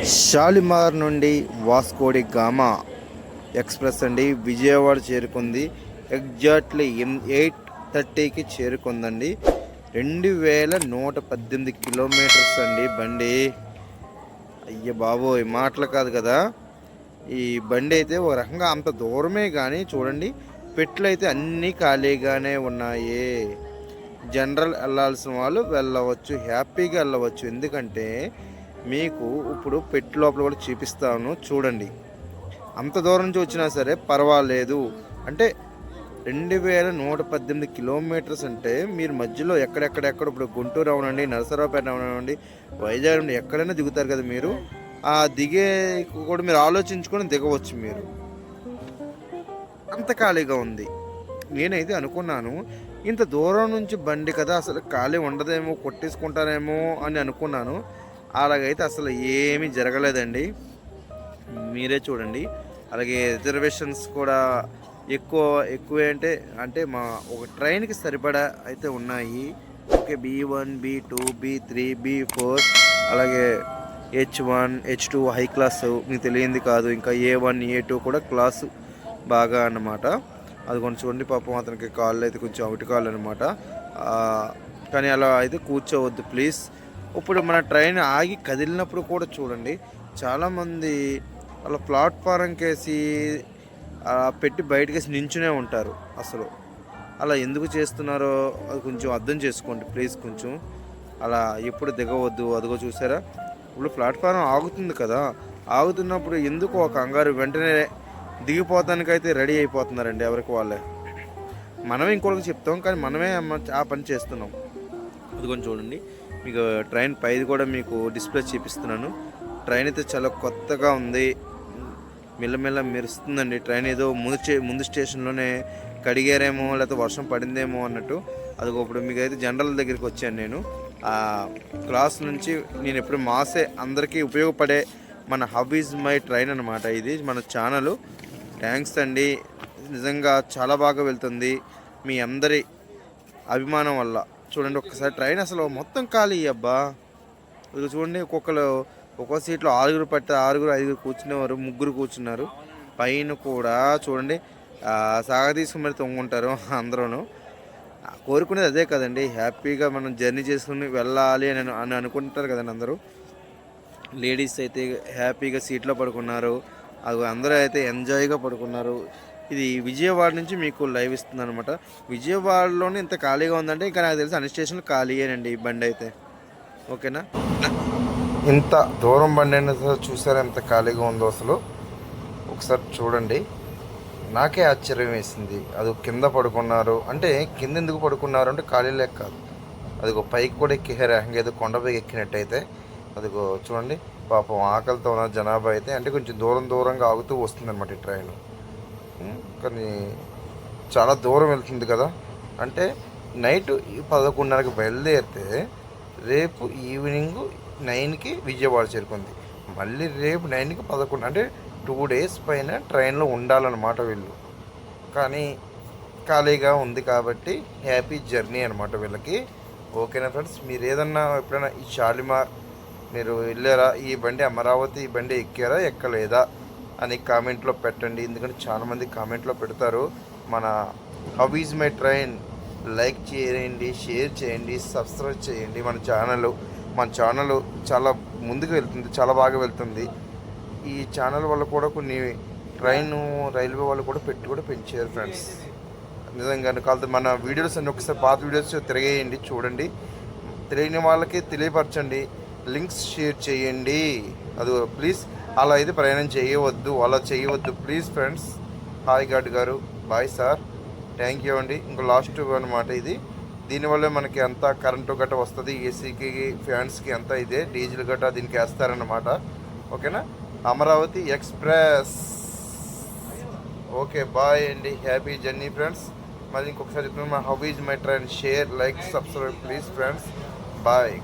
షాలిమార్ నుండి Vasco da Gama express అండి. విజయవాడ చేరుకుంది. ఎగ్జాక్ట్లీ ఎయిట్ థర్టీకి చేరుకుందండి. రెండు వేల నూట పద్దెనిమిది కిలోమీటర్స్ అండి బండి. అయ్య బాబోయ్ మాటలు కాదు కదా. ఈ బండి అయితే ఒక రకంగా అంత దూరమే కానీ చూడండి పెట్లు అయితే అన్నీ ఖాళీగానే ఉన్నాయి. జనరల్ వెళ్ళాల్సిన వాళ్ళు వెళ్ళవచ్చు హ్యాపీగా వెళ్ళవచ్చు. ఎందుకంటే మీకు ఇప్పుడు పెట్టి లోపల కూడా చూపిస్తాను. చూడండి. అంత దూరం నుంచి వచ్చినా సరే పర్వాలేదు. అంటే రెండు వేల నూట పద్దెనిమిది కిలోమీటర్స్ అంటే మీరు మధ్యలో ఎక్కడెక్కడెక్కడ ఇప్పుడు గుంటూరు అవనండి నరసరావుపేట అవనండి వైజాగ్ నుండి ఎక్కడైనా దిగుతారు కదా మీరు? ఆ దిగే కూడా మీరు ఆలోచించుకొని దిగవచ్చు మీరు. అంత ఖాళీగా ఉంది. నేనైతే అనుకున్నాను ఇంత దూరం నుంచి బండి కదా అసలు ఖాళీ ఉండదేమో కొట్టేసుకుంటారేమో అని అనుకున్నాను. అలాగైతే అసలు ఏమీ జరగలేదండి. మీరే చూడండి. అలాగే రిజర్వేషన్స్ కూడా ఎక్కువ ఎక్కువ అంటే అంటే మా ఒక ట్రైన్కి సరిపడా అయితే ఉన్నాయి. Okay B one B two B three B four అలాగే H one H two high class మీకు తెలియంది కాదు. ఇంకా ఏ వన్ ఏ టూ కూడా క్లాసు బాగా అన్నమాట. అది కొంచెం చూడండి పాపం అతనికి కాళ్ళు అయితే కొంచెం అవుటి కాళ్ళు అనమాట కానీ అలా అయితే కూర్చోవద్దు ప్లీజ్. ఇప్పుడు మన ట్రైన్ ఆగి కదిలినప్పుడు కూడా చూడండి. చాలామంది అలా ప్లాట్ఫారంకేసి పెట్టి బయటకేసి నించునే ఉంటారు అసలు. అలా ఎందుకు చేస్తున్నారో అది కొంచెం అర్థం చేసుకోండి ప్లీజ్ కొంచెం. అలా ఎప్పుడు దిగవద్దు అదిగో చూసారా? ఇప్పుడు ప్లాట్ఫారం ఆగుతుంది కదా. ఆగుతున్నప్పుడు ఎందుకు ఒక కంగారు? వెంటనే దిగిపోతానికైతే రెడీ అయిపోతున్నారండి ఎవరికి వాళ్ళే. మనమే ఇంకొకరికి చెప్తాం కానీ మనమే ఆ పని చేస్తున్నాం. అది కొంచెం చూడండి. మీకు ట్రైన్ పైది కూడా మీకు డిస్ప్లే చూపిస్తున్నాను. ట్రైన్ అయితే చాలా కొత్తగా ఉంది. మెల్లమెల్ల మెరుస్తుందండి. ట్రైన్ ఏదో ముందు ముందు స్టేషన్లోనే కడిగారేమో లేకపోతే వర్షం పడిందేమో అన్నట్టు. అది ఇప్పుడు మీకు అయితే జనరల్ దగ్గరికి వచ్చాను నేను. ఆ క్లాస్ నుంచి నేను ఎప్పుడు మాసే అందరికీ ఉపయోగపడే మన హబ్ ఈజ్ మై ట్రైన్ అనమాట ఇది మన ఛానల్. థ్యాంక్స్ అండి. నిజంగా చాలా బాగా వెళ్తుంది. మీ అందరి అభిమానం వల్ల. చూడండి ఒక్కసారి ట్రైన్ అసలు మొత్తం ఖాళీ అబ్బా. ఇది చూడండి ఒక్కొక్కరు ఒక్కో సీట్లో ఆరుగురు పట్టే ఆరుగురు ఐదుగురు కూర్చునేవారు ముగ్గురు కూర్చున్నారు. పైన కూడా చూడండి సాగ తీసుకుని మరి తొంగుంటారు అందరూ కోరుకునేది అదే కదండి హ్యాపీగా మనం జర్నీ చేసుకుని వెళ్ళాలి అని అని అనుకుంటారు కదండి అందరూ. లేడీస్ అయితే హ్యాపీగా సీట్లో పడుకున్నారు అది అందరూ అయితే ఎంజాయ్గా పడుకున్నారు. ఇది విజయవాడ నుంచి మీకు లైవ్ ఇస్తుంది అనమాట విజయవాడలోనే ఇంత ఖాళీగా ఉందంటే ఇంకా నాకు తెలిసి అన్ని స్టేషన్లు ఖాళీయేనండి ఈ బండి అయితే. ఓకేనా? ఇంత దూరం బండి అయినా చూసారా ఎంత ఖాళీగా ఉందో అసలు? ఒకసారి చూడండి. నాకే ఆశ్చర్యం వేసింది. అది కింద పడుకున్నారు. అంటే కింద ఎందుకు పడుకున్నారు అంటే ఖాళీ లేక కాదు. అదిగో పైకి కూడా ఎక్కిహారు ఏదో కొండపైకి ఎక్కినట్టయితే. అదిగో చూడండి. పాపం ఆకలితో ఉన్న జనాభా అయితే. అంటే కొంచెం దూరం దూరంగా ఆగుతూ వస్తుందన్నమాట ఈ ట్రైన్. కానీ చాలా దూరం వెళ్తుంది కదా. అంటే నైట్ పదకొండున్నరకు బయలుదేరితే రేపు ఈవినింగ్ నైన్కి విజయవాడ చేరుకుంది. మళ్ళీ రేపు నైన్కి పదకొండు అంటే టూ డేస్ పైన ట్రైన్లో ఉండాలన్నమాట వీళ్ళు. కానీ ఖాళీగా ఉంది కాబట్టి హ్యాపీ జర్నీ అనమాట వీళ్ళకి. ఓకేనా ఫ్రెండ్స్? మీరు ఏదన్నా ఎప్పుడైనా ఈ షాలిమార్ మీరు వెళ్ళారా? ఈ బండి అమరావతి ఈ బండి ఎక్కారా? ఎక్కలేదా? అని కామెంట్లో పెట్టండి. ఎందుకంటే చాలామంది కామెంట్లో పెడతారు. మన how is my train? Like చేయండి షేర్ చేయండి సబ్స్క్రైబ్ చేయండి మన ఛానల్. మన ఛానల్ చాలా ముందుకు వెళ్తుంది చాలా బాగా వెళ్తుంది. ఈ ఛానల్ వల్ల కూడా కొన్ని ట్రైన్ రైల్వే వాళ్ళు కూడా పెట్టి కూడా పెంచారు ఫ్రెండ్స్. నిజంగా కాదు మన వీడియోస్ అన్ని ఒకసారి పాత వీడియోస్ తిరిగేయండి చూడండి. తెలియని వాళ్ళకి తెలియపరచండి. లింక్స్ షేర్ చేయండి. అది ప్లీజ్. అలా అయితే ప్రయాణం చేయవద్దు అలా చేయవద్దు. ప్లీజ్ ఫ్రెండ్స్ హాయ్ గాడ్ గారు. బాయ్ సార్ థ్యాంక్ యూ అండి. ఇంకా లాస్ట్ అనమాట ఇది. దీనివల్ల మనకి అంతా కరెంటు గట్ట వస్తుంది ఏసీకి ఫ్యాన్స్కి అంతా ఇదే డీజిల్ గట్ట దీనికి వేస్తారన్నమాట. ఓకేనా అమరావతి ఎక్స్ప్రెస్. ఓకే బాయ్ అండి. హ్యాపీ జర్నీ ఫ్రెండ్స్ మళ్ళీ ఇంకొకసారి చెప్తున్నాను మా how is my train share like subscribe please friends bye